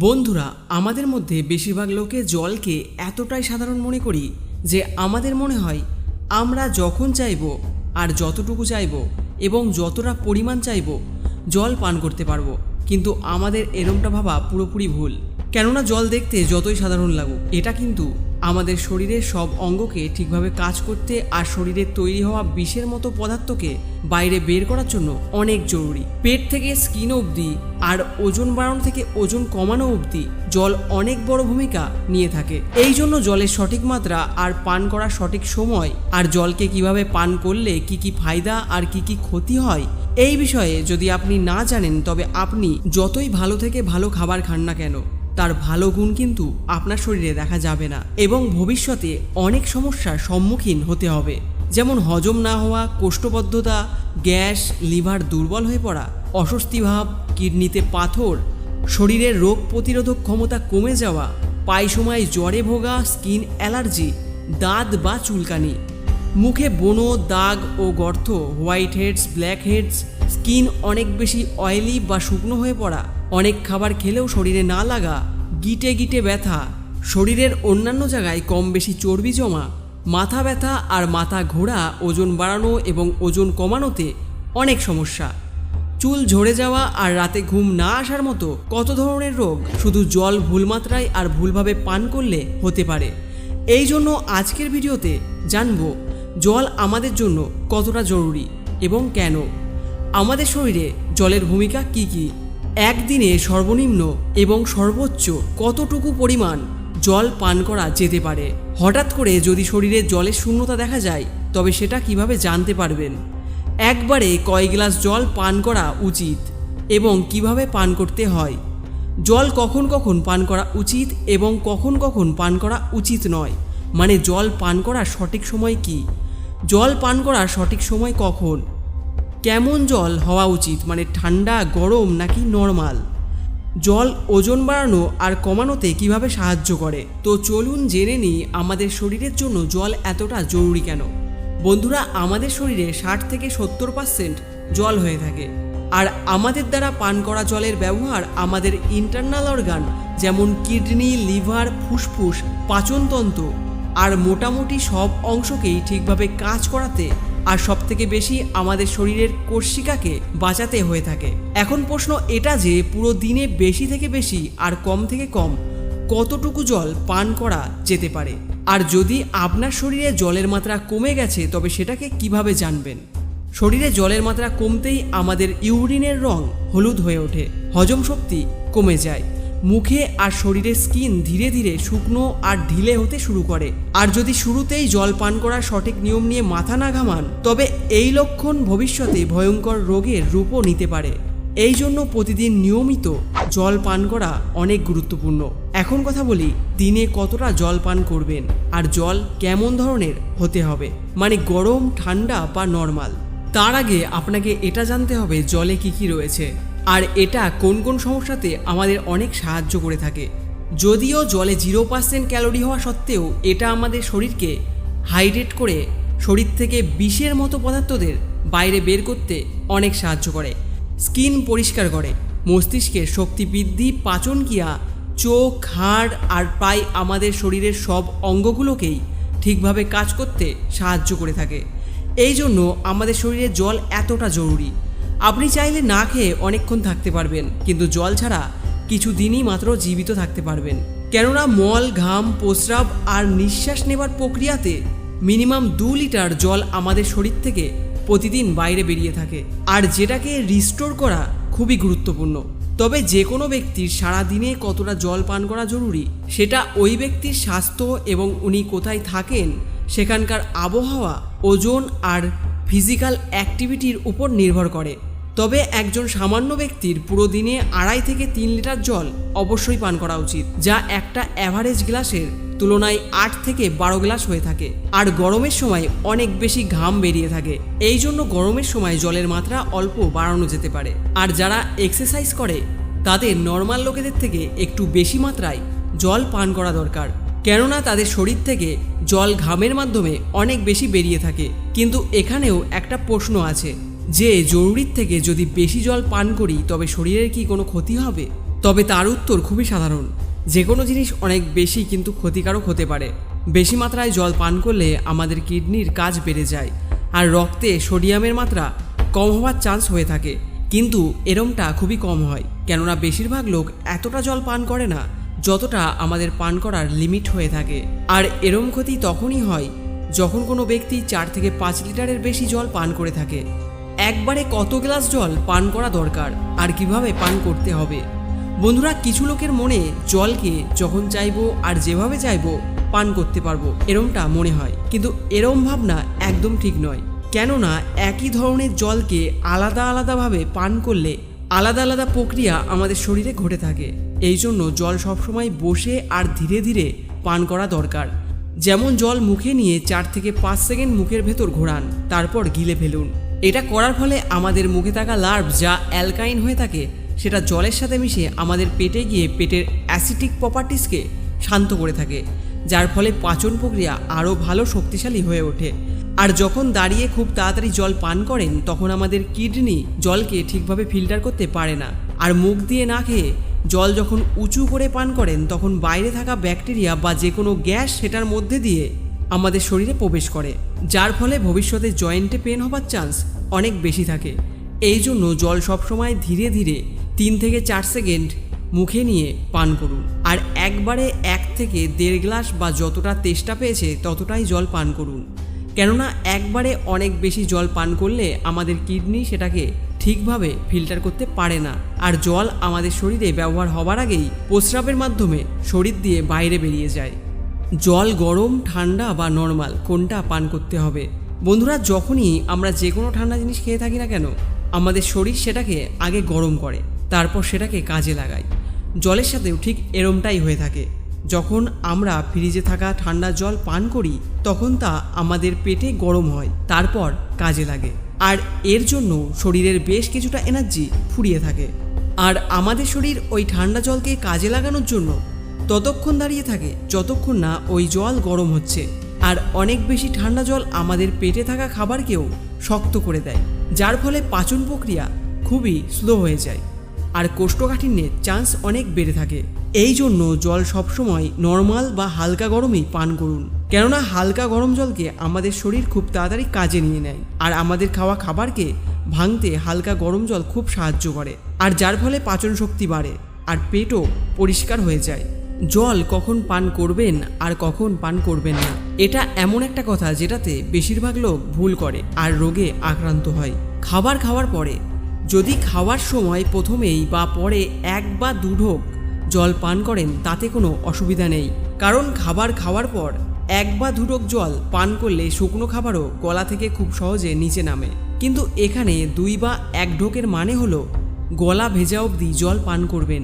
বন্ধুরা, আমাদের মধ্যে বেশিরভাগ লোকে জলকে এতটাই সাধারণ মনে করি যে আমাদের মনে হয় আমরা যখন চাইব আর যতটুকু চাইব এবং যতটা পরিমাণ চাইব জল পান করতে পারব। কিন্তু আমাদের এরমটা ভাবা পুরোপুরি ভুল। কেননা জল দেখতে যতই সাধারণ লাগুক, এটা কিন্তু আমাদের শরীরের সব অঙ্গকে ঠিকভাবে কাজ করতে আর শরীরে তৈরি হওয়া বিষের মতো পদার্থকে বাইরে বের করার জন্য অনেক জরুরি। পেট থেকে স্কিন অবধি আর ওজন বাড়ানো থেকে ওজন কমানো অবধি জল অনেক বড় ভূমিকা নিয়ে থাকে। এই জন্য জলের সঠিক মাত্রা আর পান করার সঠিক সময় আর জলকে কীভাবে পান করলে কি কি ফায়দা আর কি কি ক্ষতি হয়, এই বিষয়ে যদি আপনি না জানেন, তবে আপনি যতই ভালো থেকে ভালো খাবার খান না কেন তার ভালো গুণ কিন্তু আপনার শরীরে দেখা যাবে না এবং ভবিষ্যতে অনেক সমস্যার সম্মুখীন হতে হবে। যেমন হজম না হওয়া, কোষ্ঠবদ্ধতা, গ্যাস, লিভার দুর্বল হয়ে পড়া অস্বস্তিভাব কিডনিতে পাথর, শরীরের রোগ প্রতিরোধক ক্ষমতা কমে যাওয়া, পায়সময় জ্বরে ভোগা, স্কিন অ্যালার্জি, দাঁত বা চুলকানি, মুখে বনো, দাগ ও গর্ত, white heads, black heads, skin অনেক বেশি অয়েলি বা শুকনো হয়ে পড়া, অনেক খাবার খেলেও শরীরে না লাগা গিটে গিটে ব্যথা, শরীরের অন্যান্য জায়গায় কম বেশি চর্বি জমা, মাথা ব্যথা আর মাথা ঘোরা, ওজন বাড়ানো এবং ওজন কমানোতে অনেক সমস্যা। চুল ঝরে যাওয়া আর রাতে ঘুম না আসার মতো কত ধরনের রোগ? শুধু জল ভুল মাত্রায় আর ভুলভাবে পান করলে হতে পারে। এই জন্য আজকের ভিডিওতে জানব, জল আমাদের জন্য কতটা জরুরি এবং কেন? আমাদের শরীরে জলের ভূমিকা কি কি? একদিনে সর্বনিম্ন এবং সর্বোচ্চ কতটুকু পরিমাণ জল পান করা যেতে পারে? হঠাৎ করে যদি শরীরে জলের শূন্যতা দেখা যায়, তবে সেটা কীভাবে জানতে পারবেন? একবারে কয় গ্লাস জল পান করা উচিত এবং কীভাবে পান করতে হয়? জল কখন কখন পান করা উচিত এবং কখন কখন পান করা উচিত নয়? মানে জল পান করার সঠিক সময় কি? জল পান করার সঠিক সময় কখন? কেমন জল হওয়া উচিত? মানে ঠান্ডা, গরম নাকি নর্মাল? জল ওজন বাড়ানো আর কমানোতে কীভাবে সাহায্য করে? তো চলুন জেনে নিই আমাদের শরীরের জন্য জল এতটা জরুরি কেন? বন্ধুরা, আমাদের শরীরে ষাট থেকে সত্তর পার্সেন্ট জল হয়ে থাকে। আর আমাদের দ্বারা পান করা জলের ব্যবহার আমাদের ইন্টারনাল অর্গান যেমন কিডনি, লিভার, ফুসফুস, পাচনতন্ত্র, আর মোটামুটি সব অংশকেই ঠিকভাবে কাজ করাতে আর সব থেকে বেশি আমাদের শরীরের কোষিকাকে বাঁচাতে হয়ে থাকে। এখন প্রশ্ন এটা যে পুরো দিনে বেশি থেকে বেশি আর কম থেকে কম কতটুকু জল পান করা যেতে পারে? আর যদি আপনার শরীরে জলের মাত্রা কমে গেছে, তবে সেটাকে কীভাবে জানবেন? শরীরে জলের মাত্রা কমতেই আমাদের ইউরিনের রং হলুদ হয়ে ওঠে, হজম শক্তি কমে যায়। মুখে আর শরীরের স্কিন ধীরে ধীরে শুকনো আর ঢিলে হতে শুরু করে। আর যদি শুরুতেই জল পান করার সঠিক নিয়ম নিয়ে মাথা না ঘামান, তবে এই লক্ষণ ভবিষ্যতে ভয়ঙ্কর রোগের রূপও নিতে পারে। এই জন্য প্রতিদিন নিয়মিত জল পান করা অনেক গুরুত্বপূর্ণ। এখন কথা বলি, দিনে কতটা জল পান করবেন? আর জল কেমন ধরনের হতে হবে? মানে গরম, ঠান্ডা বা নর্মাল? তার আগে আপনাকে এটা জানতে হবে, জলে কি কি রয়েছে। আর এটা কোন কোন সমস্যাতে আমাদের অনেক সাহায্য করে থাকে। যদিও জলে জিরো পার্সেন্ট ক্যালোরি হওয়া সত্ত্বেও এটা আমাদের শরীরকে হাইড্রেট করে শরীর থেকে বিষের মতো পদার্থদের বাইরে বের করতে অনেক সাহায্য করে। স্কিন পরিষ্কার করে মস্তিষ্কের শক্তি বৃদ্ধি, পাচন ক্রিয়া, চোখ, হাড় আর প্রায় আমাদের শরীরের সব অঙ্গগুলোকেই ঠিকভাবে কাজ করতে সাহায্য করে থাকে। এই জন্য আমাদের শরীরে জল এতটা জরুরি। আপনি চাইলে না খেয়ে অনেকক্ষণ থাকতে পারবেন, কিন্তু জল ছাড়া কিছু দিনই মাত্র জীবিত থাকতে পারবেন। কেননা মল, ঘাম, প্রস্রাব আর নিঃশ্বাস নেবার প্রক্রিয়াতে মিনিমাম দু লিটার জল আমাদের শরীর থেকে প্রতিদিন বাইরে বেরিয়ে থাকে, আর যেটাকে রিস্টোর করা খুবই গুরুত্বপূর্ণ। তবে যে কোনো ব্যক্তির সারা দিনে কতটা জল পান করা জরুরি, সেটা ওই ব্যক্তির স্বাস্থ্য এবং উনি কোথায় থাকেন, সেখানকার আবহাওয়া, ওজন আর ফিজিক্যাল অ্যাক্টিভিটির উপর নির্ভর করে। তবে একজন সামান্য ব্যক্তির পুরো দিনে আড়াই থেকে তিন লিটার জল অবশ্যই পান করা উচিত, যা একটা অ্যাভারেজ গ্লাসের তুলনায় আট থেকে বারো গ্লাস হয়ে থাকে। আর গরমের সময় অনেক বেশি ঘাম বেরিয়ে থাকে। এই জন্য গরমের সময় জলের মাত্রা অল্প বাড়ানো যেতে পারে। আর যারা এক্সারসাইজ করে, তাদের নর্মাল লোকেদের থেকে একটু বেশি মাত্রায় জল পান করা দরকার। কেননা তাদের শরীর থেকে জল ঘামের মাধ্যমে অনেক বেশি বেরিয়ে থাকে। কিন্তু এখানেও একটা প্রশ্ন আছে। যে জরুরির থেকে যদি বেশি জল পান করি, তবে শরীরের কি কোনো ক্ষতি হবে? তবে তার উত্তর খুবই সাধারণ। যে কোনো জিনিস অনেক বেশি কিন্তু ক্ষতিকারক হতে পারে। বেশি মাত্রায় জল পান করলে আমাদের কিডনির কাজ বেড়ে যায় আর রক্তে সোডিয়ামের মাত্রা কম হওয়ার চান্স হয়ে থাকে। কিন্তু এরমটা খুবই কম হয়, কেননা বেশিরভাগ লোক এতটা জল পান করে না, যতটা আমাদের পান করার লিমিট হয়ে থাকে। আর এরম ক্ষতি তখনই হয় যখন কোনো ব্যক্তি চার থেকে পাঁচ লিটারের বেশি জল পান করে থাকে। একবারে কত গ্লাস জল পান করা দরকার? আর কীভাবে পান করতে হবে? বন্ধুরা, কিছু লোকের মনে জলকে যখন চাইব আর যেভাবে চাইব পান করতে পারব, এরমটা মনে হয়। কিন্তু এরম ভাবনা একদম ঠিক নয়। কেননা, একই ধরনের জলকে আলাদা আলাদাভাবে পান করলে আলাদা আলাদা প্রক্রিয়া আমাদের শরীরে ঘটে থাকে। এই জন্য জল সবসময় বসে আর ধীরে ধীরে পান করা দরকার। যেমন জল মুখে নিয়ে চার থেকে পাঁচ সেকেন্ড মুখের ভেতর ঘোরান, তারপর গিলে ফেলুন। এটা করার ফলে আমাদের মুখে থাকা লার্ভ যা অ্যালকাইন হয়ে থাকে, সেটা জলের সাথে মিশে আমাদের পেটে গিয়ে পেটের অ্যাসিটিক প্রপার্টিসকে শান্ত করে থাকে, যার ফলে পাচন প্রক্রিয়া আরও ভালো শক্তিশালী হয়ে ওঠে। আর যখন দাঁড়িয়ে খুব তাড়াতাড়ি জল পান করেন, তখন আমাদের কিডনি জলকে ঠিকভাবে ফিল্টার করতে পারে না। আর মুখ দিয়ে না খেয়ে জল যখন উঁচু করে পান করেন, তখন বাইরে থাকা ব্যাকটেরিয়া বা যে কোনো গ্যাস সেটার মধ্যে দিয়ে আমাদের শরীরে প্রবেশ করে, যার ফলে ভবিষ্যতে জয়েন্টে পেন হবার চান্স অনেক বেশি থাকে। এই জন্য জল সবসময় ধীরে ধীরে তিন থেকে চার সেকেন্ড মুখে নিয়ে পান করুন। আর একবারে এক থেকে দেড় গ্লাস বা যতটা তেষ্টা পেয়েছে ততটাই জল পান করুন। কেননা একবারে অনেক বেশি জল পান করলে আমাদের কিডনি সেটাকে ঠিকভাবে ফিল্টার করতে পারে না। আর জল আমাদের শরীরে ব্যবহার হবার আগেই প্রস্রাবের মাধ্যমে শরীর দিয়ে বাইরে বেরিয়ে যায়। জল গরম, ঠান্ডা বা নর্মাল কোনটা পান করতে হবে? বন্ধুরা, যখনই আমরা যে কোনো ঠান্ডা জিনিস খেয়ে থাকি না কেন, আমাদের শরীর সেটাকে আগে গরম করে, তারপর সেটাকে কাজে লাগায়। জলের সাথেও ঠিক এরমটাই হয়ে থাকে। যখন আমরা ফ্রিজে থাকা ঠান্ডা জল পান করি, তখন তা আমাদের পেটে গরম হয়, তারপর কাজে লাগে। আর এর জন্য শরীরের বেশ কিছুটা এনার্জি ফুরিয়ে থাকে। আর আমাদের শরীর ওই ঠান্ডা জলকে কাজে লাগানোর জন্য ততক্ষণ দাঁড়িয়ে থাকে, যতক্ষণ না ওই জল গরম হচ্ছে। আর অনেক বেশি ঠান্ডা জল আমাদের পেটে থাকা খাবারকেও শক্ত করে দেয়, যার ফলে পাচন প্রক্রিয়া খুবই স্লো হয়ে যায় আর কোষ্ঠকাঠিন্যের চান্স অনেক বেড়ে থাকে। এই জন্য জল সবসময় নর্মাল বা হালকা গরমেই পান করুন। কেননা হালকা গরম জলকে আমাদের শরীর খুব তাড়াতাড়ি কাজে নিয়ে নেয় আর আমাদের খাওয়া খাবারকে ভাঙতে হালকা গরম জল খুব সাহায্য করে আর যার ফলে পাচন শক্তি বাড়ে আর পেটও পরিষ্কার হয়ে যায়। জল কখন পান করবেন আর কখন পান করবেন না। এটা এমন একটা কথা যেটাতে বেশিরভাগ লোক ভুল করে আর রোগে আক্রান্ত হয়। খাবার খাওয়ার পরে, যদি খাওয়ার সময় প্রথমেই বা পরে এক বা দু ঢোক জল পান করেন, তাতে কোনো অসুবিধা নেই। কারণ খাবার খাওয়ার পর এক বা দুটোক জল পান করলে শুকনো খাবারও গলা থেকে খুব সহজে নিচে নামে। কিন্তু এখানে দুই বা এক ঢোকের মানে হলো গলা ভেজা অবধি জল পান করবেন।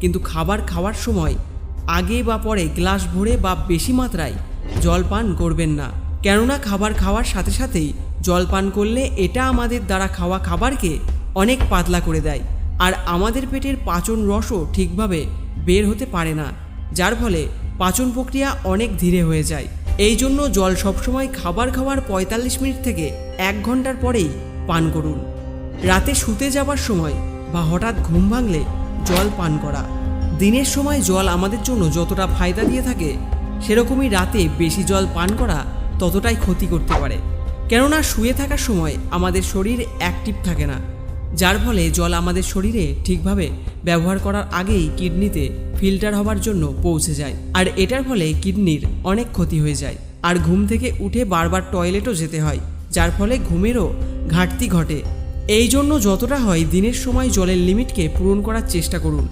কিন্তু খাবার খাওয়ার সময় আগে বা পরে গ্লাস ভরে বা বেশি মাত্রায় জল পান করবেন না। কেননা খাবার খাওয়ার সাথে সাথেই জল পান করলে এটা আমাদের দ্বারা খাওয়া খাবারকে অনেক পাতলা করে দেয়। আর আমাদের পেটের পাচন রসও ঠিকভাবে বের হতে পারে না। যার ফলে পাচন প্রক্রিয়া অনেক ধীরে হয়ে যায়। এই জন্য জল সবসময় খাবার খাওয়ার পঁয়তাল্লিশ মিনিট থেকে এক ঘণ্টার পরেই পান করুন। রাতে শুতে যাবার সময় বা হঠাৎ ঘুম ভাঙলে জল পান করা। দিনের সময় জল আমাদের জন্য যতটা ফায়দা দিয়ে থাকে সেরকমই রাতে বেশি জল পান করা ততটাই ক্ষতি করতে পারে। কেননা শুয়ে থাকার সময় আমাদের শরীর অ্যাক্টিভ থাকে না, যার ফলে জল আমাদের শরীরে ঠিকভাবে ব্যবহার করার আগেই কিডনিতে ফিল্টার হবার জন্য পৌঁছে যায়। আর এটার ফলে কিডনির অনেক ক্ষতি হয়ে যায়। আর ঘুম থেকে উঠে বারবার টয়লেটও যেতে হয়, যার ফলে ঘুমেরও ঘাটতি ঘটে। এই জন্য যতটা হয় দিনের সময় জলের লিমিটকে পূরণ করার চেষ্টা করুন।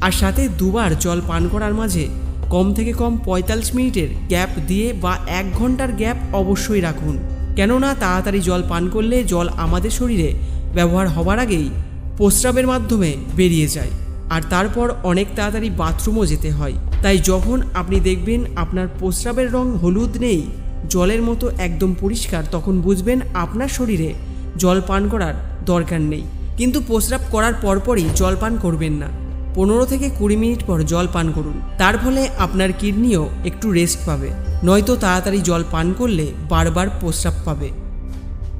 আর সাথে দুবার জল পান করার মাঝে কম থেকে কম পঁয়তাল্লিশ মিনিটের গ্যাপ দিয়ে বা এক ঘণ্টার গ্যাপ অবশ্যই রাখুন। কেননা তাড়াতাড়ি জল পান করলে জল আমাদের শরীরে ব্যবহার হবার আগেই প্রস্রাবের মাধ্যমে বেরিয়ে যায়। আর তারপর অনেক তাড়াতাড়ি বাথরুমও যেতে হয়। তাই যখন আপনি দেখবেন আপনার প্রস্রাবের রং হলুদ নেই, জলের মতো একদম পরিষ্কার, তখন বুঝবেন আপনার শরীরে জল পান করার দরকার নেই। কিন্তু প্রস্রাব করার পরপরই জল পান করবেন না। পনেরো থেকে কুড়ি মিনিট পর জল পান করুন। তার ফলে আপনার কিডনিও একটু রেস্ট পাবে। নয়তো তাড়াতাড়ি জল পান করলে বারবার প্রস্রাব পাবে।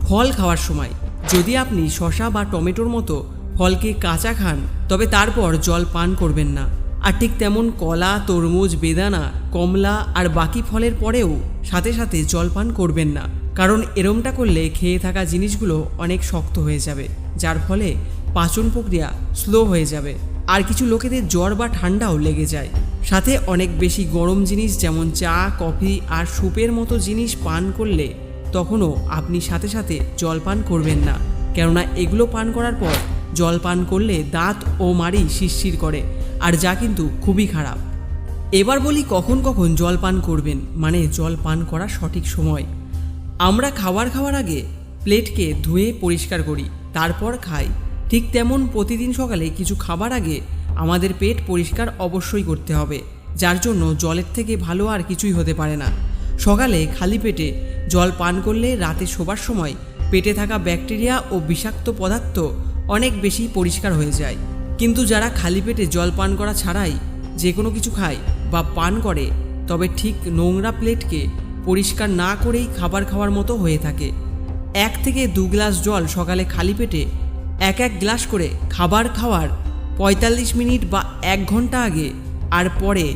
ফল খাওয়ার সময়, যদি আপনি শশা বা টমেটোর মতো ফলকে কাঁচা খান, তবে তারপর জল পান করবেন না। আর ঠিক তেমন কলা, তরমুজ, বেদানা, কমলা আর বাকি ফলের পরেও সাথে সাথে জল পান করবেন না। কারণ এরমটা করলে খেয়ে থাকা জিনিসগুলো অনেক শক্ত হয়ে যাবে, যার ফলে পাচন প্রক্রিয়া স্লো হয়ে যাবে। আর কিছু লোকেদের জ্বর বা ঠান্ডাও লেগে যায়। সাথে অনেক বেশি গরম জিনিস যেমন চা, কফি আর স্যুপের মতো জিনিস পান করলে তখনও আপনি সাথে সাথে জল পান করবেন না। কেননা এগুলো পান করার পর জল পান করলে দাঁত ও মাড়ি শিরশির করে, আর যা কিন্তু খুবই খারাপ। এবার বলি কখন কখন জল পান করবেন মানে জল পান করার সঠিক সময়। আমরা খাবার খাওয়ার আগে প্লেটকে ধুয়ে পরিষ্কার করি, তারপর খাই। ঠিক তেমন প্রতিদিন সকালে কিছু খাবার আগে আমাদের পেট পরিষ্কার অবশ্যই করতে হবে, যার জন্য জলের থেকে ভালো আর কিছুই হতে পারে না। সকালে খালি পেটে জল পান করলে রাতে শোবার সময় পেটে থাকা ব্যাকটেরিয়া ও বিষাক্ত পদার্থ অনেক বেশি পরিষ্কার হয়ে যায়। কিন্তু যারা খালি পেটে জল পান করা ছাড়াই যে কোনো কিছু খায় বা পান করে, তবে ঠিক নোংরা প্লেটকে পরিষ্কার না করেই খাবার খাওয়ার মতো হয়ে থাকে। এক থেকে দু গ্লাস জল সকালে খালি পেটে এক এক গ্লাস করে খাবার খাওয়ার পঁয়তাল্লিশ মিনিট বা এক ঘণ্টা আগে আর পরে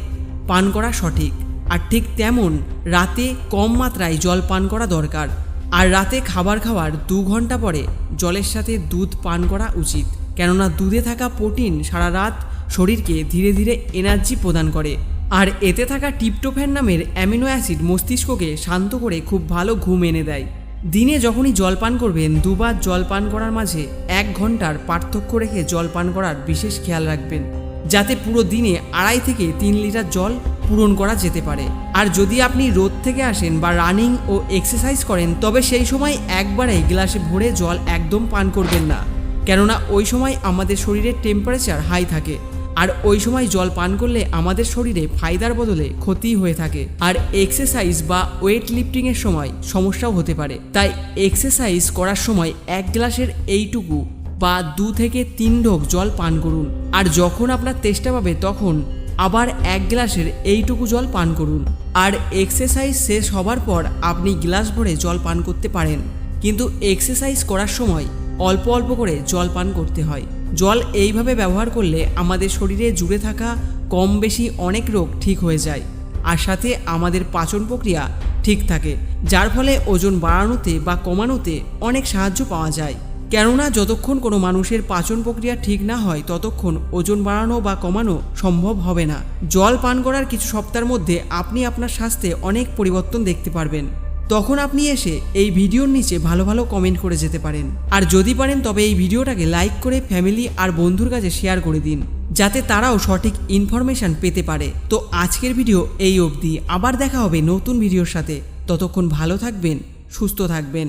পান করা সঠিক। আর ঠিক তেমন রাতে কম মাত্রায় জল পান করা দরকার। আর রাতে খাবার খাওয়ার দু ঘণ্টা পরে জলের সাথে দুধ পান করা উচিত। কেননা দুধে থাকা প্রোটিন সারা রাত শরীরকে ধীরে ধীরে এনার্জি প্রদান করে। আর এতে থাকা টিপটোফ্যান নামের অ্যামিনো অ্যাসিড মস্তিষ্ককে শান্ত করে খুব ভালো ঘুম এনে দেয়। দিনে যখনই জল পান করবেন, দুবার জল পান করার মাঝে এক ঘণ্টার পার্থক্য রেখে জল পান করার বিশেষ খেয়াল রাখবেন, যাতে পুরো দিনে আড়াই থেকে তিন লিটার জল পূরণ করা যেতে পারে। আর যদি আপনি রোদ থেকে আসেন বা রানিং ও এক্সারসাইজ করেন, তবে সেই সময় একবারে গ্লাসে ভরে জল একদম পান করবেন না। কেননা ওই সময় আমাদের শরীরের টেম্পারেচার হাই থাকে। আর ওই সময় জল পান করলে আমাদের শরীরে ফায়দার বদলে ক্ষতি হয়ে থাকে। আর এক্সারসাইজ বা ওয়েট লিফটিংয়ের সময় সমস্যাও হতে পারে। তাই এক্সারসাইজ করার সময় এক গ্লাসের এইটুকু বা দু থেকে তিন ঢোক জল পান করুন। আর যখন আপনার তেষ্টা পাবে তখন আবার এক গ্লাসের এইটুকু জল পান করুন। আর এক্সারসাইজ শেষ হবার পর আপনি গ্লাস ভরে জল পান করতে পারেন। কিন্তু এক্সারসাইজ করার সময় অল্প অল্প করে জল পান করতে হয়। জল এইভাবে ব্যবহার করলে আমাদের শরীরে জুড়ে থাকা কম বেশি অনেক রোগ ঠিক হয়ে যায়। আর সাথে আমাদের পাচন প্রক্রিয়া ঠিক থাকে, যার ফলে ওজন বাড়ানোতে বা কমানোতে অনেক সাহায্য পাওয়া যায়। কেননা যতক্ষণ কোনো মানুষের পাচন প্রক্রিয়া ঠিক না হয়, ততক্ষণ ওজন বাড়ানো বা কমানো সম্ভব হবে না। জল পান করার কিছু সপ্তাহের মধ্যে আপনি আপনার স্বাস্থ্যে অনেক পরিবর্তন দেখতে পারবেন। তখন আপনি এসে এই ভিডিওর নিচে ভালো ভালো কমেন্ট করে যেতে পারেন। আর যদি পারেন, তবে এই ভিডিওটাকে লাইক করে ফ্যামিলি আর বন্ধুর কাছে শেয়ার করে দিন, যাতে তারাও সঠিক ইনফরমেশান পেতে পারে। তো আজকের ভিডিও এই অবধি। আবার দেখা হবে নতুন ভিডিওর সাথে। ততক্ষণ ভালো থাকবেন, সুস্থ থাকবেন।